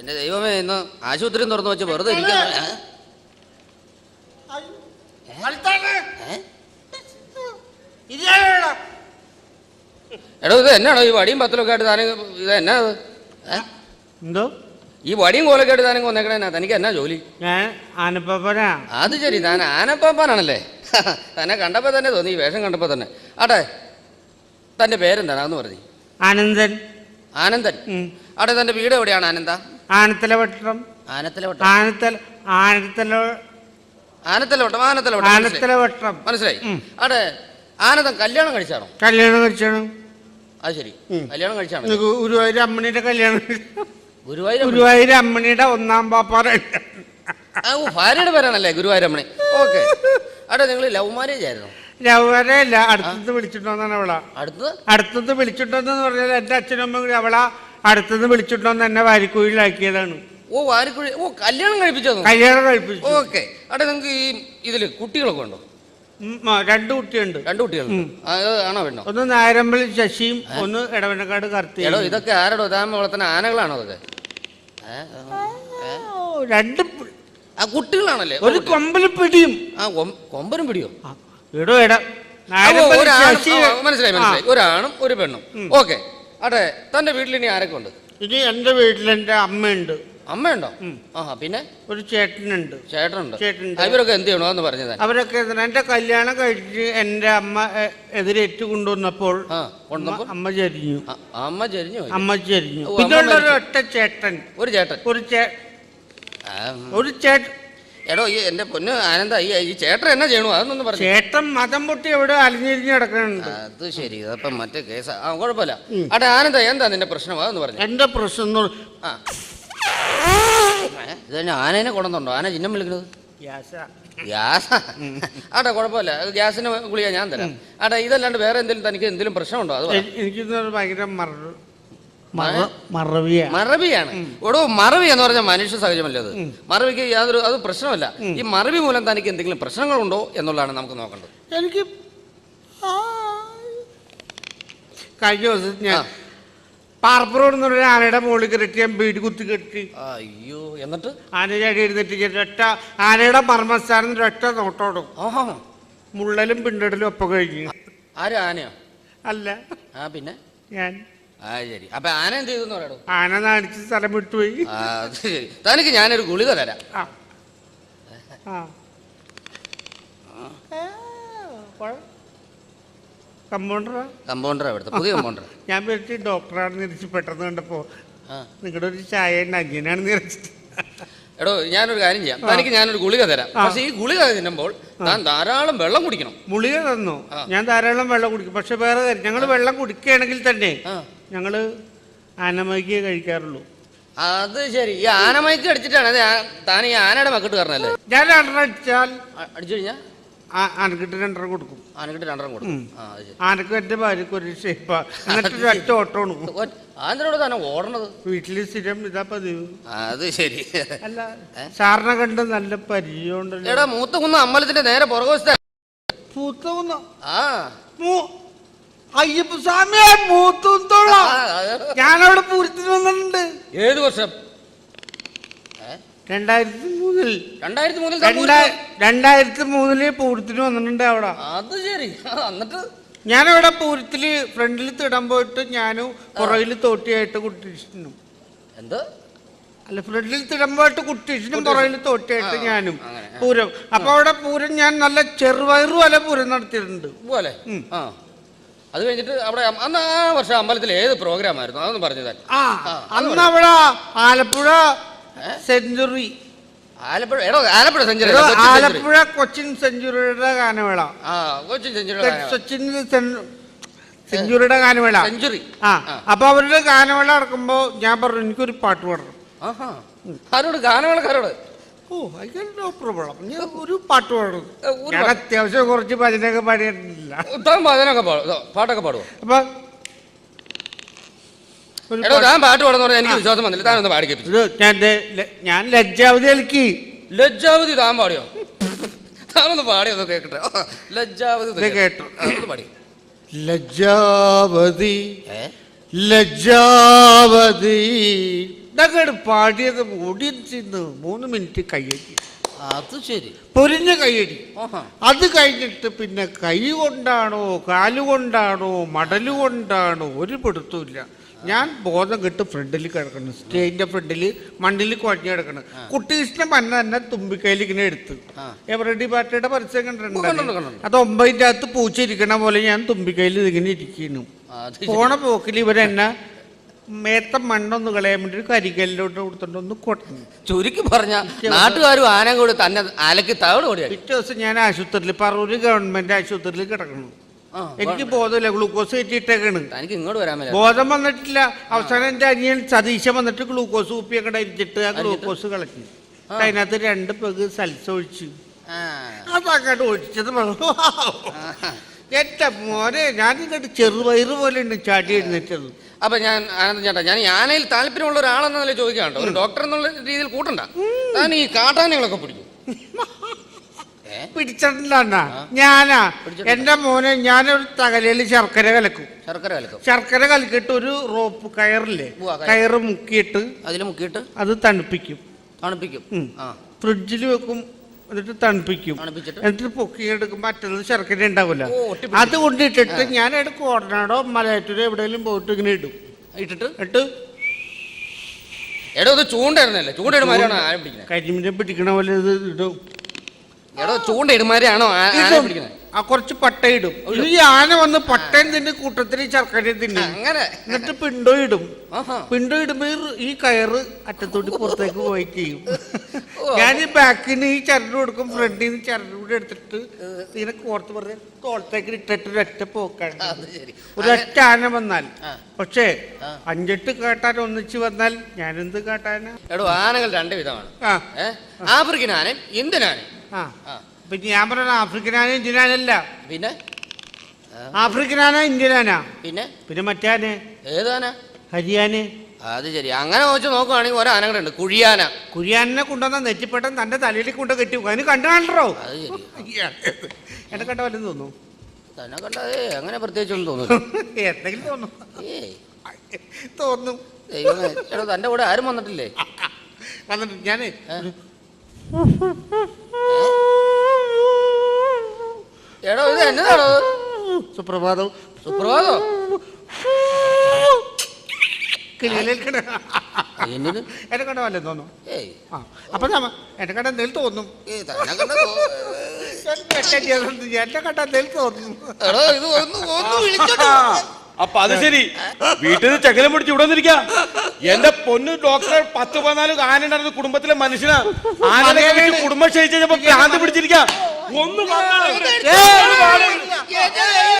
എന്റെ ദൈവമേ ഇന്ന് ആശുപത്രി തുറന്നു വെച്ച് വെറുതെ ഇരിക്കാൻ. എടോ ഇത് എന്നാണോ ഈ വടിയും പത്തലൊക്കെ ആയിട്ട് താനും ഇത് എന്നാ എന്തോ? ഈ വടിയും കോലൊക്കെ ആയിട്ട് താനും കൊന്നേക്കണേ തനിക്ക് എന്നാ ജോലി? ഞാൻ ആനപ്പപ്പനാ. അത് ശരി താൻ ആനപ്പാപ്പാനാണല്ലേ? തന്നെ കണ്ടപ്പോ തന്നെ തോന്നി ഈ വേഷം കണ്ടപ്പോ തന്നെ. ആട്ടെ തന്റെ പേരെന്താണ്? അതൊന്ന് പറഞ്ഞു. ആനന്ദൻ. ആനന്ദൻ. ആട്ടെ തന്റെ വീട് എവിടെയാണ് ആനന്ദ? ആനത്തല വട്ടം ആനത്തല വട്ടം ആനത്തല ആനത്തല ആനത്തല വട്ടം ആനത്തല വട്ടം മനസ്സിലായി. ആനത്തല വട്ടം മനസ്സിലായി. ഉം. ആട്ടെ കല്യാണം കഴിച്ചാണോ? കല്യാണം കഴിച്ചാണ്. അത് ശരി. കല്യാണം കഴിച്ചാണോ? ഗുരുവായൂർ അമ്മണിയുടെ കല്യാണം ഗുരുവായൂർ ഗുരുവായൂർ അമ്മണിയുടെ ഒന്നാം പാപ്പാറ ആ, ഓ, ഭാര്യയുടെ പേരാണല്ലേ ഗുരുവായൂരമ്മണി ഓക്കെ. അവിടെ നിങ്ങൾ ലവ് മാരേജ് ആയിരുന്നു? ലവരല്ല അടുത്തത് വിളിച്ചിട്ടോന്നാണ് അവളാ. അടുത്തത്? അടുത്തത് വിളിച്ചിട്ടോന്ന് പറഞ്ഞാൽ എന്റെ അച്ഛനും അമ്മയും കൂടി അവളാ അടുത്തത് വിളിച്ചിട്ടോന്ന് എന്നെ വാരിക്കുഴിയിലാക്കിയതാണ്. ഓ വാരിക്കുഴി ഓ കല്യാണം കഴിപ്പിച്ചോ കല്യാണം കഴിപ്പിച്ചു. ഓക്കെ. അവിടെ നിങ്ങൾക്ക് ഈ ഇതിൽ കുട്ടികളൊക്കെ ഉണ്ടോ? രണ്ട് കുട്ടിയുണ്ട്. രണ്ട് കുട്ടികളുണ്ട്. ആണോ ഒന്ന് നായരമ്പള്ളി ശശിയും ഒന്ന് ഇടവനക്കാട് എടോ കർത്തിയും ഇതൊക്കെ ആരോടോ? താമ വളർത്തുന്ന ആനകളാണോ അതൊക്കെ? രണ്ട് ആ കുട്ടികളാണല്ലേ? ഒരു കൊമ്പൽ പിടിയും. ആ കൊമ്പനും പിടിയോ? ഇടോ എടോ മനസ്സിലായി മനസ്സിലായി. ഒരാണും ഒരു പെണ്ണും. ഓക്കെ. ആട്ടെ തന്റെ വീട്ടിൽ ഇനി ആരൊക്കെ ഉണ്ട് ഇനി എന്റെ വീട്ടിൽ എന്റെ അമ്മയുണ്ട്. അമ്മയുണ്ടോ? ആ പിന്നെ? ഒരു ചേട്ടനുണ്ട്. ചേട്ടനുണ്ട്. ചേട്ടനുണ്ട്. അവരൊക്കെ ഇവരൊക്കെ എന്ത് ചെയ്യണോ എന്ന് പറഞ്ഞത് അവരൊക്കെ എന്റെ കല്യാണം കഴിച്ച് എന്റെ അമ്മ എതിരെ എതിരേറ്റ് കൊണ്ടുവന്നപ്പോൾ? അമ്മ ചരിഞ്ഞു. അമ്മ ചരിഞ്ഞു അമ്മ ചരിഞ്ഞു. ഉള്ളൊരു ഒറ്റ ചേട്ടൻ. ഒരു ചേട്ടൻ. ഒരു ചേ ഒരു ചേട്ടൻ എടോ ഈ എന്റെ പൊന്ന് ആനന്ദ ഈ ഈ ചേട്ടൻ എന്നാ ചെയ്യണു? അതൊന്നും പറഞ്ഞു. ചേട്ടൻ മതം പൊട്ടി എവിടെ അലിഞ്ഞിരിഞ്ഞ് കിടക്കുന്നുണ്ട് അത് ശരി അതപ്പം മറ്റേ കേസ് ആ കുഴപ്പമില്ല. അട ആനന്ദ എന്താ നിന്റെ പ്രശ്നം? അതെന്ന് പറഞ്ഞു. എന്റെ പ്രശ്നം എന്ന് പറ- ആ. ഇത് തന്നെ ആനേനെ കൊണ്ടുണ്ടോ ആന ചിഹ്നം വിളിക്കുന്നത് ഗ്യാസാ. ഗ്യാസ്? ആട്ടെ കുഴപ്പമില്ല. അത് ഗ്യാസിന് ഗുളിക ഞാൻ തരാം. ആട്ടെ ഇതല്ലാണ്ട് വേറെ എന്തെങ്കിലും തനിക്ക് എന്തെങ്കിലും പ്രശ്നമുണ്ടോ? അത് എനിക്ക് എ- ഭയങ്കര മറ മറ- മറവിയാണ്. ഓടോ മറവി എന്ന് പറഞ്ഞാൽ മനുഷ്യ സഹജമല്ലേ അത്? മറവിക്ക് യാതൊരു അത് പ്രശ്നമല്ല. ഈ മറവി മൂലം തനിക്ക് എന്തെങ്കിലും പ്രശ്നങ്ങളുണ്ടോ എന്നുള്ളതാണ് നമുക്ക് നോക്കേണ്ടത്. എനിക്ക്. കഴിഞ്ഞ ദിവസം ഞാൻ. പാർപ്പറോട് എന്നൊരു ആനയുടെ മുകളിൽ കെട്ടി ഞാൻ വീട് കുത്തി കെട്ടി. അയ്യോ എന്നിട്ട്? ആന ചാടി എഴുന്നിട്ട് ഒറ്റ ആനയുടെ മർമ്മസ്ഥാനം ഒറ്റ നോട്ടോടും മുള്ളലും പിണ്ടടലും ഒപ്പം കഴിഞ്ഞു. ആര് ആനയോ? അല്ല. ആ പിന്നെ? ഞാൻ. ആ ശരി. അപ്പൊ ആന എന്ത് ചെയ്തു പറയടോ? ആന നാണിച്ച് സ്ഥലം വിട്ടുപോയി. ആ അത് ശരി. തനിക്ക് ഞാനൊരു ഗുളിക തരാം. ആ. ആ. കമ്പൗണ്ടറാ? കമ്പൗണ്ടർ അവിടുത്തെ പുതിയ കമ്പൗണ്ടർ ഞാൻ പറ്റി ഡോക്ടറാണ് നിരച്ച് പെട്ടെന്ന് കണ്ടപ്പോ ആ. നിങ്ങളുടെ ഒരു ചായ ഉണ്ട് നിരച്ചിട്ട് എടോ ഞാനൊരു കാര്യം ചെയ്യാം. തനിക്ക് ഞാനൊരു ഗുളിക തരാം. പക്ഷെ ഈ ഗുളിക തിന്നുമ്പോൾ താൻ ധാരാളം വെള്ളം കുടിക്കണം. ഗുളിക തന്നു. ഞാൻ ധാരാളം വെള്ളം കുടിക്കും. പക്ഷെ വേറെ കാര്യം ഞങ്ങൾ വെള്ളം കുടിക്കുകയാണെങ്കിൽ തന്നെ ആ. ഞങ്ങൾ ആനമൈക്ക് കഴിക്കാറുള്ളൂ. അത് ശരി. ഈ ആനമൈക്ക് അടിച്ചിട്ടാണ് അത് ആ- താൻ ഈ ആനയുടെ മക്കിട്ട് കയറണല്ലേ ഞാൻ രണ്ടെണ്ണം അടിച്ചാൽ അടിച്ചു കഴിഞ്ഞാൽ ആ- ആനക്കിട്ട് രണ്ടെണ്ണം കൊടുക്കും. ആനക്കിട്ട് രണ്ടെണ്ണം കൊടുക്കും. ആ അത് ശരി. ആനക്ക് എന്റെ ഭാര്യക്ക് ഒരു ഷേപ്പാ. എന്നിട്ട് ഒറ്റ ആന്ധ്രയോട് തന്നെ ഓടണത്? വീട്ടിൽ സ്ഥിരം ഇതാ പതിവ്. അത് ശരി. അല്ല സാറിനെ കണ്ട് നല്ല പരിചയമുണ്ടല്ലോ എടാ മൂത്ത കുന്ന അമ്പലത്തിന്റെ നേരെ പുറകുവശത്ത പൂത്തൂന്ന ആ. അയ്യപ്പ സ്വാമിയെ മൂത്തൂത്തോള ആ, അത് ഞാനവിടെ പൂരത്തിന് വന്നിട്ടുണ്ട്. ഏത് വർഷം? രണ്ടായിരത്തി മൂന്നിൽ രണ്ടായിരത്തി മൂന്നിൽ രണ്ടായിരത്തി മൂന്നിൽ പൂരത്തിന് വന്നിട്ടുണ്ട് അവിടെ. അത് ശരി. എന്നിട്ട്? ഞാനവിടെ പൂരത്തിൽ ഫ്രണ്ടിൽ തിടാൻ പോയിട്ട് ഞാനും പുറകിൽ തോട്ടിയായിട്ട് കുട്ടിച്ചിട്ടും എന്ത്? അല്ല ഫ്രണ്ടിൽ തിടാൻ പോയിട്ട് പുറകിൽ തോട്ടിയായിട്ട് ഞാനും. പൂരം. അപ്പൊ അവിടെ പൂരം ഞാൻ നല്ല ചെറുവയറു വല പൂരം നടത്തിയിട്ടുണ്ട്. പോലെ? ആ. അത് കഴിഞ്ഞിട്ട് അവിടെ അന്ന് ആ വർഷം അമ്പലത്തിൽ ഏത് പ്രോഗ്രാം ആയിരുന്നു? അതൊന്നും പറഞ്ഞു ആ അത് അന്ന് അവിടെ ആലപ്പുഴ സെഞ്ചുറി. ആലപ്പുഴ എടോ ആലപ്പുഴ സെഞ്ചുറി എടോ, ആലപ്പുഴ കൊച്ചിൻ സെഞ്ചുറിയുടെ ഗാനമേള. ആ കൊച്ചിൻ സെഞ്ചുറി കൊച്ചിൻ സെൻ- സെഞ്ചുറിയുടെ ഗാനമേള. സെഞ്ചുറി. ആ. അപ്പൊ അവരുടെ ഗാനമേള നടക്കുമ്പോ ഞാൻ പറഞ്ഞു എനിക്കൊരു പാട്ട് പാടണം. ആഹാ. ആരോട്? ഗാനമേളക്കാരോട്? Oh no problem. ഞാൻ ഒരു പാട്ട് പാടും. ഏ, ഒരു ഞാൻ അത്യാവശ്യം കുറച്ച് ഭജനൊക്കെ പാടിയിട്ടില്ല. താൻ പാടും പാട്ടൊക്കെ പാടുവോ? അപ്പൊ ഒരു എടോ താൻ പാട്ട് പാടുന്ന പറഞ്ഞാൽ എനിക്ക് വിശ്വാസം വന്നില്ല. താൻ ഒന്ന് ഇത് ഞാൻ ദേ ല- ഞാൻ ലജ്ജാവതി കളിക്ക് ലജ്ജാവതി താൻ പാടിയോ? താനൊന്ന് പാടിയോ ആ, ലജ്ജാവതി ഒന്ന് ഇത് കേട്ടു. ആ, ഒന്ന് പാടി. ലജ്ജാവതി ലജ്ജാവതി ഇതൊക്കെ പാടിയത് ഓടിയെന്ന് മൂന്ന് മിനിറ്റ് കയ്യടി. അത് ശരി. പൊരിഞ്ഞ കയ്യടി. അത് കഴിഞ്ഞിട്ട് പിന്നെ കൈ കൊണ്ടാണോ കാലുകൊണ്ടാണോ മടൽ കൊണ്ടാണോ ഒരു പിടുത്തമില്ല ഞാൻ ബോധം കെട്ട് ഫ്രണ്ടിൽ കിടക്കണം. സ്റ്റേജിന്റെ ഫ്രണ്ടിൽ മണ്ണിൽ കുഴഞ്ഞു കിടക്കണം. കുട്ടികൃഷ്ണൻ മന്ന തന്നെ തുമ്പിക്കൈയിൽ ഇങ്ങനെ എടുത്ത്. എവറഡി പാർട്ടിയുടെ പരസ്യം കണ്ടിട്ടുണ്ട്. അത് ഒമ്പതിന്റെ അകത്ത് പൂച്ച ഇരിക്കണ പോലെ ഞാൻ തുമ്പിക്കൈയിൽ ഇങ്ങനെ ഇരിക്കുന്നു. പോണ പോക്കിൽ ഇവരെന്നെ മേത്ത മണ്ണൊന്ന് കളയാൻ വേണ്ടി ഒരു കരികല്ലോട്ട് കൊടുത്തോണ്ട് ഒന്ന് കൊട്ടു. ചുരുക്കി പറഞ്ഞ നാട്ടുകാരും ആനയും കൂടി തന്നെ അലക്കി തകട് കൂടിയാണ് പിറ്റേ ദിവസം ഞാൻ ആശുപത്രിയിൽ പറൂര് ഗവൺമെന്റ് ആശുപത്രിയിൽ കിടക്കണം എനിക്ക് ബോധമില്ല ഗ്ലൂക്കോസ് കയറ്റിയിട്ടേക്കാണ്. എനിക്ക് ഇങ്ങോട്ട് വരാൻ ബോധം വന്നിട്ടില്ല. അവസാനം എന്റെ അനിയൻ സതീശ വന്നിട്ട് ഗ്ലൂക്കോസ് കുപ്പിയൊക്കെ ഇരിച്ചിട്ട് ആ ഗ്ലൂക്കോസ് കളഞ്ഞു. അതിനകത്ത് രണ്ട് പെഗ് സൽസ ഒഴിച്ചു. അതങ്ങോട്ട് ഒഴിച്ചത് എന്റെ മോനെ ഞാൻ ഇങ്ങോട്ട് ചെറുപയറ് പോലെ ഉണ്ട് ചാടി എഴുന്നേറ്റത്. അപ്പൊ ഞാൻ ആനന്ദ ചേട്ടാ ഞാൻ ഈ ആനയിൽ താല്പര്യമുള്ള ഒരാളെന്ന നില ചോദിക്കാണ്ടോ ഒരു ഡോക്ടർ എന്നുള്ള രീതിയിൽ കൂട്ടണ്ട. താൻ ഈ കാട്ടാനകളൊക്കെ പിടിക്കും. പിടിച്ചിട്ടില്ല അണ്ണാ ഞാനാ. എന്റെ മോനെ ഞാനൊരു തകലയിൽ ശർക്കര കലക്കും. ശർക്കര കലക്കും. ശർക്കര കലക്കിയിട്ട് ഒരു റോപ്പ് കയറില്ലേ കയറ്. മുക്കിയിട്ട് അതിൽ മുക്കിയിട്ട് അത് തണുപ്പിക്കും. തണുപ്പിക്കും. ഫ്രിഡ്ജിൽ വെക്കും എന്നിട്ട് തണുപ്പിക്കും. എന്നിട്ട് പൊക്കി എടുക്കും മറ്റത് ശർക്കര ഉണ്ടാവില്ല. അത് കൊണ്ടിട്ടിട്ട് ഞാൻ അവിടെ കോടനാടോ മലയാറ്റൂരോ എവിടെയെങ്കിലും പോയിട്ട് ഇങ്ങനെ ഇടും. ഇട്ടിട്ട്? ഇട്ട് എടോ ഇത് ചൂണ്ടായിരുന്നല്ലേ ചൂണ്ടയിടുമാരാണോ പിടിക്കുന്നത് കരിമീനെ പിടിക്കണ പോലെ ഇത് ഇടും. എടോ ചൂണ്ടയിടുമാരാണോ ആ- ആന പിടിക്കുന്നത് ആ കുറച്ച് പട്ടയിടും. ഈ ആന വന്ന് പട്ടയം തിന്ന് കൂട്ടത്തിൽ ശർക്കര തിന്നും. അങ്ങനെ. എന്നിട്ട് പിണ്ടോ ഇടും. പിണ്ടോ ഇടുമ്പോ ഈ- കയറ് അറ്റത്തോട്ട് പുറത്തേക്ക് പോയി ചെയ്യും. ഞാൻ ഈ ബാക്കിന് ഈ ചരട് കൊടുക്കും ഫ്രണ്ടിൽ നിന്ന് ചരട് കൂടെ എടുത്തിട്ട് ഇതിനെ കോർത്ത് പറഞ്ഞ തോളത്തേക്ക് ഇട്ടിട്ട് ഒരൊറ്റ പോക്കാണ്. ഒരൊറ്റ ആന വന്നാൽ. പക്ഷേ അഞ്ചെട്ട് കാട്ടാൻ ഒന്നിച്ച് വന്നാൽ ഞാനെന്ത് കാട്ടാനാ? എടോ ആനകൾ രണ്ട് വിധമാണ്. ആഫ്രിക്കൻ ആനയും ഇന്ത്യൻ ആനയും ആ. പിന്നെ ഞാൻ പറഞ്ഞ ആഫ്രിക്കനാണ് ഇന്ത്യനാനല്ല പിന്നെ? ആഫ്രിക്കനാണോ ഇന്ത്യനാനാ പിന്നെ? പിന്നെ മറ്റാന്? ഏതാന? ഹരിയാന്. അത് ശരി. അങ്ങനെ വെച്ച് നോക്കുവാണെങ്കിൽ ഓരോ ആനകളുണ്ട് കുഴിയാന. കുഴിയാനെ കൊണ്ടുവന്ന നെറ്റിപ്പട്ടം തന്റെ തലയിൽ കൊണ്ട് കെട്ടി. അതിന് കണ്ടു കാണണ്ടോ അത് ശരി. എന്നെ കണ്ട വല്ലതും തോന്നുന്നു? തന്നെ കണ്ടതേ അങ്ങനെ പ്രത്യേകിച്ചൊന്നും തോന്നുന്നു എന്തെങ്കിലും തോന്നുന്നു. തോന്നുന്നു. തോന്നും ദൈവമേ എടോ തന്റെ കൂടെ ആരും വന്നിട്ടില്ലേ? വന്നിട്ട് ഞാൻ എടോ ഇത് എന്നതാണോ? സുപ്രഭാതം. സുപ്രഭാതം? കിളികളിൽ എന്നിത് എന്നെ കണ്ട വല്ലതും തോന്നും? ആ അപ്പൊ എന്നെ കണ്ട തോന്നും? എന്നെ കണ്ട തോന്നും? അപ്പൊ അത് ശരി. വീട്ടിൽ നിന്ന് ചകലം പിടിച്ച് ഇവിടെ നിന്നിരിക്കാം എന്റെ പൊന്നു ഡോക്ടർ പത്ത് പതിനാല് ആന ഉണ്ടായിരുന്ന കുടുംബത്തിലെ മനുഷ്യനാ. ആനയെ കുടുംബം ക്ഷയിച്ചപ്പോ ഭ്രാന്ത് പിടിച്ചിരിക്ക. ഒന്ന്